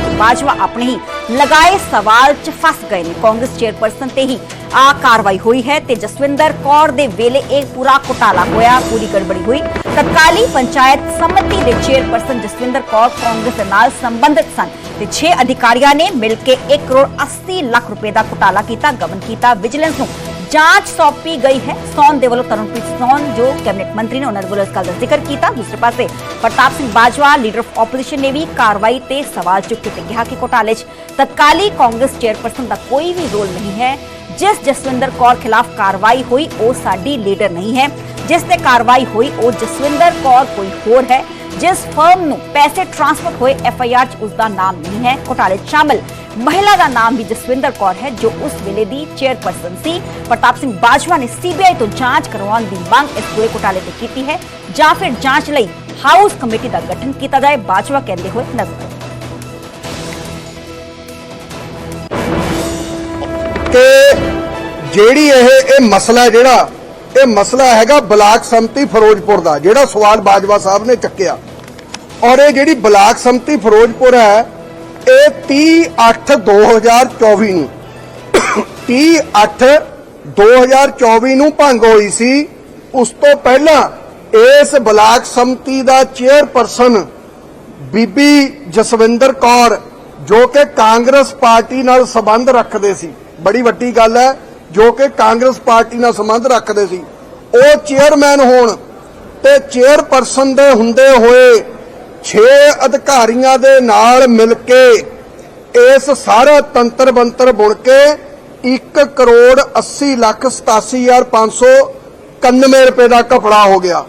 ਕਿ ਬਾਜਵਾ ਆਪਣੇ ਹੀ ਲਗਾਏ ਸਵਾਲ 'ਚ ਫਸ ਗਏ ਨੇ। ਕਾਂਗਰਸ ਚੇਅਰਪਰਸਨ ਤੇ ਹੀ ਆ ਕਾਰਵਾਈ ਹੋਈ ਹੈ ਤੇ ਜਸਵਿੰਦਰ ਕੌਰ ਦੇ ਵੇਲੇ ਇਹ ਪੂਰਾ ਘੁਟਾਲਾ ਹੋਇਆ, ਪੂਰੀ ਗੜਬੜੀ ਹੋਈ। ਤਤਕਾਲੀ ਪੰਚਾਇਤ ਸਮਿਤੀ ਦੇ ਚੇਅਰਪਰਸਨ ਜਸਵਿੰਦਰ ਕੌਰ ਕਾਂਗਰਸ ਦੇ ਨਾਲ ਸੰਬੰਧਿਤ ਸਨ ਤੇ 6 ਅਧਿਕਾਰੀਆਂ ਨੇ ਮਿਲ ਕੇ 1 ਕਰੋੜ 80 ਲੱਖ ਰੁਪਏ ਦਾ ਘੁਟਾਲਾ ਕੀਤਾ, ਗਬਨ ਕੀਤਾ, ਵਿਜੀਲੈਂਸ ਨੂੰ ਜਾਂਚ ਸੌਂਪੀ ਗਈ ਹੈ ਸੌਨ ਦੇ ਵੱਲੋਂ ਤਰਨਪ੍ਰੀਤ ਸੌਨ ਜੋ ਕੈਬਨਿਟ ਮੰਤਰੀ ਨੇ ਉਹਨਾਂ ਦੇ ਵੱਲੋਂ ਇਸ ਗੱਲ ਦਾ ਜ਼ਿਕਰ ਕੀਤਾ ਦੂਸਰੇ ਪਾਸੇ Pratap Singh Bajwa leader of opposition ਨੇ ਵੀ ਕਾਰਵਾਈ ਤੇ ਸਵਾਲ ਚੁੱਕ ਕੇ ਕਿਹਾ ਕਿ ਘੋਟਾਲੇ 'ਚ ਤਤਕਾਲੀ ਕਾਂਗਰਸ ਚੇਅਰਪਰਸਨ ਦਾ ਕੋਈ ਵੀ ਰੋਲ ਨਹੀਂ ਹੈ ਜਿਸ ਜਸਵਿੰਦਰ ਕੌਰ ਖਿਲਾਫ ਕਾਰਵਾਈ ਹੋਈ ਉਹ ਸਾਡੀ ਲੀਡਰ ਨਹੀਂ ਹੈ ਜਿਸ ਤੇ ਕਾਰਵਾਈ ਹੋਈ ਉਹ ਜਸਵਿੰਦਰ ਕੌਰ ਕੋਈ ਹੋਰ ਹੈ ਜਿਸ ਫਰਮ ਨੂੰ ਪੈਸੇ ਟ੍ਰਾਂਸਫਰ ਹੋਏ ਐਫ ਆਈ ਆਰ 'ਚ ਉਸ ਦਾ ਨਾਮ ਨਹੀਂ ਹੈ, ਘੁਟਾਲੇ ਸ਼ਾਮਲ। ਮਹਿਲਾ ਦਾ ਨਾਮ ਵੀ ਜਸਵਿੰਦਰ ਕੌਰ ਹੈ, ਜੋ ਉਸ ਵੇਲੇ ਦੀ ਚੇਅਰਪਰਸਨ ਸੀ। ਪ੍ਰਤਾਪ ਸਿੰਘ ਬਾਜਵਾ ਨੇ ਸੀਬੀਆਈ ਤੋਂ ਜਾਂਚ ਕਰਵਾਉਣ ਦੀ ਮੰਗ ਇਸ ਪੂਰੇ ਘੁਟਾਲੇ ਤੇ ਕੀਤੀ ਹੈ, ਜਾਂ ਫਿਰ ਜਾਂਚ ਲਈ ਹਾਊਸ ਕਮੇਟੀ ਦਾ ਗਠਨ ਕੀਤਾ ਜਾਏ, ਬਾਜਵਾ ਕਹਿੰਦੇ ਹੋਏ ਨਜ਼ਰ ਕਿ ਜਿਹੜੀ ਇਹ ਇਹ ਮਸਲਾ ਜਿਹੜਾ, ਇਹ ਮਸਲਾ ਹੈਗਾ ਬਲਾਕ ਸੰਮਤੀ ਫਿਰੋਜ਼ਪੁਰ ਦਾ, ਜਿਹੜਾ ਸਵਾਲ ਬਾਜਵਾ ਸਾਹਿਬ ਨੇ ਚੱਕਿਆ। ਔਰ ਇਹ ਜਿਹੜੀ ਬਲਾਕ ਸੰਮਤੀ ਫਿਰੋਜ਼ਪੁਰ ਹੈ, ਇਹ 30/8/2024 ਨੂੰ 30/8/2024 ਨੂੰ ਭੰਗ ਹੋਈ ਸੀ। ਉਸ ਤੋਂ ਪਹਿਲਾਂ ਇਸ ਬਲਾਕ ਸੰਮਤੀ ਦਾ ਚੇਅਰਪਰਸਨ ਬੀਬੀ ਜਸਵਿੰਦਰ ਕੌਰ, ਜੋ ਕਿ ਕਾਂਗਰਸ ਪਾਰਟੀ ਨਾਲ ਸੰਬੰਧ ਰੱਖਦੇ ਸੀ, ਬੜੀ ਵੱਡੀ ਗੱਲ ਹੈ, ਜੋ ਕਿ ਕਾਂਗਰਸ ਪਾਰਟੀ ਨਾਲ ਸੰਬੰਧ ਰੱਖਦੇ ਸੀ। ਉਹ ਚੇਅਰਮੈਨ ਹੋਣ ਤੇ ਚੇਅਰਪਰਸਨ ਦੇ ਹੁੰਦੇ ਹੋਏ 6 ਅਧਿਕਾਰੀਆਂ ਦੇ ਨਾਲ ਮਿਲ ਕੇ ਇਸ ਸਾਰਾ ਤੰਤਰ ਬੰਤਰ ਬੁਣ ਕੇ 1 ਕਰੋੜ 80 ਲੱਖ 87591 ਰੁਪਏ ਦਾ ਕਪੜਾ ਹੋ ਗਿਆ।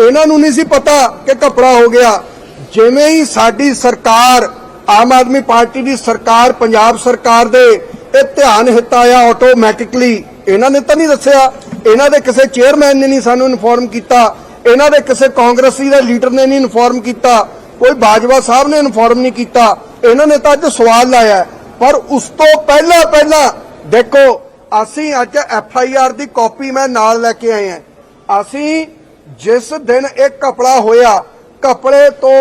ਇਹਨਾਂ ਨੂੰ ਨਹੀਂ ਸੀ ਪਤਾ ਕਿ ਕਪੜਾ ਹੋ ਗਿਆ। ਜਿਵੇਂ ਹੀ ਸਾਡੀ ਸਰਕਾਰ, ਆਮ ਆਦਮੀ ਪਾਰਟੀ ਦੀ ਸਰਕਾਰ, ਪੰਜਾਬ ਸਰਕਾਰ ਦੇ ਇਹ ਧਿਆਨ ਹਿੱਤਾਇਆ ਆਟੋਮੈਟਿਕਲੀ ਇਹਨਾਂ ਨੇ ਤਾਂ ਨਹੀਂ ਦੱਸਿਆ। ਇਹਨਾਂ ਦੇ ਕਿਸੇ ਚੇਅਰਮੈਨ ਨੇ ਨਹੀਂ ਸਾਨੂੰ ਇਨਫੋਰਮ ਕੀਤਾ। ਇਹਨਾਂ ਦੇ ਕਿਸੇ ਕਾਂਗਰਸੀ ਦੇ ਲੀਡਰ ਨੇ ਨਹੀਂ ਇਨਫੋਰਮ ਕੀਤਾ, ਕੋਈ ਬਾਜਵਾ ਸਾਹਿਬ ਨੇ ਇਨਫੋਰਮ ਨਹੀਂ ਕੀਤਾ, ਇਹਨਾਂ ਨੇ ਤਾਂ ਅੱਜ ਸਵਾਲ ਲਾਇਆ ਹੈ। ਪਰ ਉਸ ਤੋਂ ਪਹਿਲਾਂ ਪਹਿਲਾਂ, ਦੇਖੋ, ਅਸੀਂ ਅੱਜ ਐਫ ਆਈ ਆਰ ਦੀ ਕਾਪੀ ਮੈਂ ਨਾਲ ਲੈ ਕੇ ਆਏ ਹਾਂ ਅਸੀਂ ਜਿਸ ਦਿਨ ਇਹ ਕਪੜਾ ਹੋਇਆ ਕਪੜੇ ਤੋਂ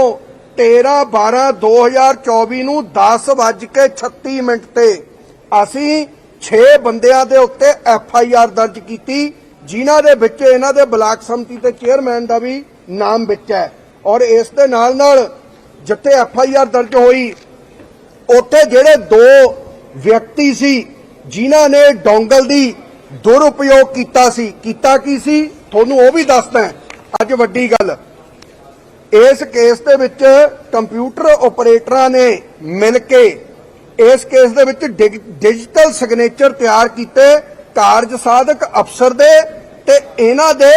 13 12 2024 ਨੂੰ 10:36 ਮਿੰਟ ਤੇ ਅਸੀਂ 6 ਬੰਦਿਆਂ ਦੇ ਉੱਤੇ ਐਫ ਆਈ ਆਰ ਦਰਜ ਕੀਤੀ ਜਿਨ੍ਹਾਂ ਦੇ ਵਿੱਚ ਇਹਨਾਂ ਦੇ ਬਲਾਕ ਸੰਮਤੀ ਤੇ ਚੇਅਰਮੈਨ ਦਾ ਵੀ ਨਾਮ ਵਿੱਚ ਹੈ। ਔਰ ਇਸ ਦੇ ਨਾਲ ਨਾਲ ਜਿੱਥੇ ਐਫ ਆਈ ਆਰ ਦਰਜ ਹੋਈ, ਉੱਥੇ ਜਿਹੜੇ ਦੋ ਵਿਅਕਤੀ ਸੀ, ਜਿਨ੍ਹਾਂ ਨੇ ਡੋਂਗਲ ਦੀ ਦੁਰਉਪਯੋਗ ਕੀਤਾ ਸੀ। ਕੀਤਾ ਕੀ ਸੀ? ਤੁਹਾਨੂੰ ਉਹ ਵੀ ਦੱਸਦਾ ਅੱਜ ਵੱਡੀ ਗੱਲ, ਇਸ ਕੇਸ ਦੇ ਵਿੱਚ ਕੰਪਿਊਟਰ ਆਪਰੇਟਰਾਂ ਨੇ ਮਿਲ ਕੇ ਇਸ ਕੇਸ ਦੇ ਵਿੱਚ ਡਿਗ- ਡਿਜੀਟਲ ਸਿਗਨੇਚਰ ਤਿਆਰ ਕੀਤੇ। ਕਾਰਜ ਸਾਧਕ ਅਫਸਰ ਦੇ ਤੇ ਇਹਨਾਂ ਦੇ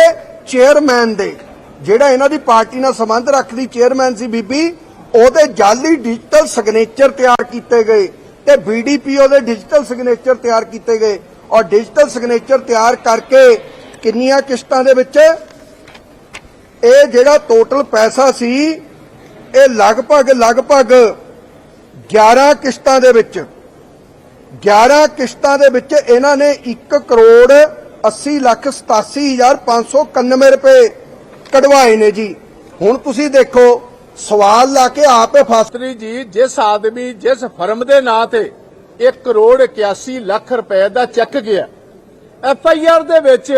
ਚੇਅਰਮੈਨ ਦੇ। ਜਿਹੜਾ ਇਹਨਾਂ ਦੀ ਪਾਰਟੀ ਨਾਲ ਸੰਬੰਧ ਰੱਖਦੀ ਚੇਅਰਮੈਨ ਸੀ ਬੀਬੀ, ਉਹਦੇ ਜਾਲੀ ਡਿਜੀਟਲ ਸਿਗਨੇਚਰ ਤਿਆਰ ਕੀਤੇ ਗਏ ਤੇ ਬੀਡੀਪੀਓ ਦੇ ਡਿਜੀਟਲ ਸਿਗਨੇਚਰ ਤਿਆਰ ਕੀਤੇ ਗਏ। ਔਰ ਡਿਜੀਟਲ ਸਿਗਨੇਚਰ ਤਿਆਰ ਕਰਕੇ ਕਿੰਨੀਆਂ ਕਿਸ਼ਤਾਂ ਦੇ ਵਿੱਚ ਇਹ ਜਿਹੜਾ ਟੋਟਲ ਪੈਸਾ ਸੀ, ਇਹ ਲਗਭਗ ਲਗਭਗ 11 ਕਿਸ਼ਤਾਂ ਦੇ ਵਿੱਚ 11 ਕਿਸ਼ਤਾਂ ਦੇ ਵਿੱਚ ਇਹਨਾਂ ਨੇ 1 ਕਰੋੜ 80 ਲੱਖ 87591 ਰੁਪਏ ਕਢਵਾਏ ਨੇ ਜੀ। ਹੁਣ ਤੁਸੀਂ ਦੇਖੋ, ਸਵਾਲ ਲਾ ਕੇ ਆਪੇ ਫਸ ਮੰਤਰੀ ਜੀ, ਜਿਸ ਆਦਮੀ, ਜਿਸ ਫਰਮ ਦੇ ਨਾਂ ਤੇ 1 ਕਰੋੜ 81 ਲੱਖ ਰੁਪਏ ਦਾ ਚੈੱਕ ਗਿਆ, ਐਫ ਆਈ ਆਰ ਦੇ ਵਿੱਚ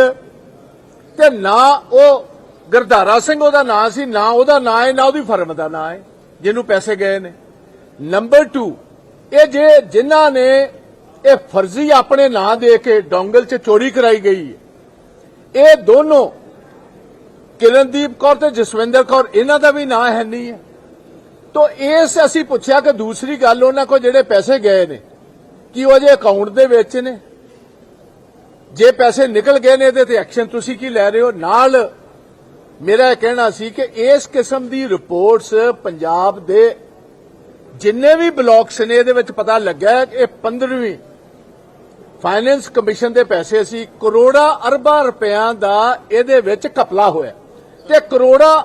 ਤੇ ਨਾ ਉਹ ਗਰਧਾਰਾ ਸਿੰਘ ਉਹਦਾ ਨਾਂ ਸੀ, ਨਾ ਉਹਦਾ ਨਾਂ ਹੈ, ਨਾ ਉਹਦੀ ਫਰਮ ਦਾ ਨਾਂ ਹੈ, ਜਿਹਨੂੰ ਪੈਸੇ ਗਏ ਨੇ। ਨੰਬਰ 2 ਇਹ ਜੇ ਜਿਨ੍ਹਾਂ ਨੇ ਇਹ ਫਰਜ਼ੀ ਆਪਣੇ ਨਾਂ ਦੇ ਕੇ ਡੋਂਗਲ 'ਚ ਚੋਰੀ ਕਰਾਈ ਗਈ ਹੈ। ਇਹ ਦੋਨੋਂ ਕਿਰਨਦੀਪ ਕੌਰ ਤੇ ਜਸਵਿੰਦਰ ਕੌਰ, ਇਹਨਾਂ ਦਾ ਵੀ ਨਾਂ ਹੈ ਨਹੀਂ ਹੈ। ਤੋ ਇਸ ਅਸੀਂ ਪੁੱਛਿਆ ਕਿ ਦੂਸਰੀ ਗੱਲ, ਉਹਨਾਂ ਕੋਲ ਜਿਹੜੇ ਪੈਸੇ ਗਏ ਨੇ, ਕੀ ਉਹ ਜੇ ਅਕਾਊਂਟ ਦੇ ਵਿੱਚ ਨੇ? ਜੇ ਪੈਸੇ ਨਿਕਲ ਗਏ ਨੇ ਇਹਦੇ ਤੇ ਐਕਸ਼ਨ ਤੁਸੀਂ ਕੀ ਲੈ ਰਹੇ ਹੋ? ਨਾਲ ਮੇਰਾ ਇਹ ਕਹਿਣਾ ਸੀ ਕਿ ਇਸ ਕਿਸਮ ਦੀ ਰਿਪੋਰਟਸ ਪੰਜਾਬ ਦੇ ਜਿੰਨੇ ਵੀ ਬਲਾਕਸ ਨੇ, ਇਹਦੇ ਵਿੱਚ ਪਤਾ ਲੱਗਾ ਕਿ ਇਹ 15ਵੀਂ ਫਾਈਨੈਂਸ ਕਮਿਸ਼ਨ ਦੇ ਪੈਸੇ ਸੀ ਕਰੋੜਾਂ ਅਰਬਾਂ ਰੁਪਇਆਂ ਦਾ ਇਹਦੇ ਵਿੱਚ ਕਪਲਾ ਹੋਇਆ। ਤੇ ਕਰੋੜਾਂ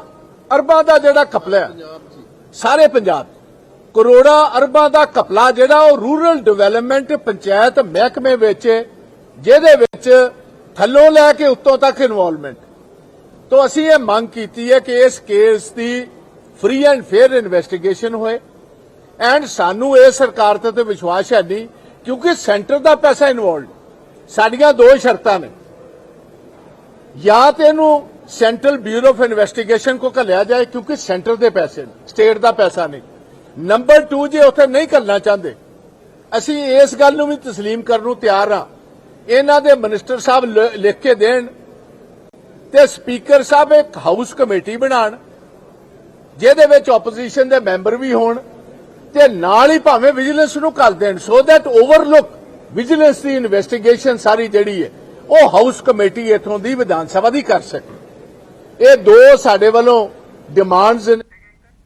ਅਰਬਾਂ ਦਾ ਜਿਹੜਾ ਕਪਲਾ ਸਾਰੇ ਪੰਜਾਬ ਕਰੋੜਾਂ ਅਰਬਾਂ ਦਾ ਕਪਲਾ ਜਿਹੜਾ ਉਹ ਰੂਰਲ ਡਿਵੈਲਪਮੈਂਟ ਪੰਚਾਇਤ ਮਹਿਕਮੇ ਵਿੱਚ, ਜਿਹਦੇ ਵਿੱਚ ਥੱਲੋਂ ਲੈ ਕੇ ਉੱਤੋਂ ਤੱਕ ਇਨਵੋਲਵਮੈਂਟ ਤੋਂ ਅਸੀਂ ਇਹ ਮੰਗ ਕੀਤੀ ਹੈ ਕਿ ਇਸ ਕੇਸ ਦੀ ਫ੍ਰੀ ਐਂਡ ਫੇਅਰ ਇਨਵੈਸਟੀਗੇਸ਼ਨ ਹੋਏ। ਐਂਡ ਸਾਨੂੰ ਇਹ ਸਰਕਾਰ ਤੇ ਤੇ ਵਿਸ਼ਵਾਸ ਹੈ ਨਹੀਂ ਕਿਉਂਕਿ ਸੈਂਟਰ ਦਾ ਪੈਸਾ ਇਨਵੋਲਡ ਸਾਡੀਆਂ ਦੋ ਸ਼ਰਤਾਂ ਨੇ ਜਾਂ ਤੇ ਇਹਨੂੰ ਸੈਂਟਰਲ ਬਿਊਰੋ ਆਫ ਇਨਵੈਸਟੀਗੇਸ਼ਨ ਕੋ ਘੱਲਿਆ ਜਾਏ ਕਿਉਂਕਿ ਸੈਂਟਰ ਦੇ ਪੈਸੇ ਨੇ ਸਟੇਟ ਦਾ ਪੈਸਾ ਨਹੀਂ ਨੰਬਰ 2 ਜੇ ਉੱਥੇ ਨਹੀਂ ਘੱਲਣਾ ਚਾਹੁੰਦੇ ਅਸੀਂ ਇਸ ਗੱਲ ਨੂੰ ਵੀ تسلیم ਕਰਨ ਨੂੰ ਤਿਆਰ ਹਾਂ ਇਹਨਾਂ ਦੇ ਮਿਨਿਸਟਰ ਸਾਹਿਬ ਲ- ਲਿਖ ਕੇ ਦੇਣ ਤੇ ਸਪੀਕਰ ਸਾਹਿਬ ਇੱਕ ਹਾਊਸ ਕਮੇਟੀ ਬਣਾਉਣ ਜਿਹਦੇ ਵਿੱਚ ਆਪੋਜੀਸ਼ਨ ਦੇ ਮੈਂਬਰ ਵੀ ਹੋਣ ਤੇ ਨਾਲ ਹੀ ਭਾਵੇਂ ਵਿਜੀਲੈਂਸ ਨੂੰ ਕਰ ਦੇਣ ਸੋ ਦੈਟ ਓਵਰਲੁੱਕ ਵਿਜੀਲੈਂਸ ਦੀ ਇਨਵੈਸਟੀਗੇਸ਼ਨ ਸਾਰੀ ਜਿਹੜੀ ਹੈ, ਉਹ ਹਾਊਸ ਕਮੇਟੀ ਇਥੋਂ ਦੀ ਵਿਧਾਨ ਸਭਾ ਦੀ ਕਰ ਸਕੇ। ਇਹ ਦੋ ਸਾਡੇ ਵੱਲੋਂ ਡਿਮਾਂਡਸ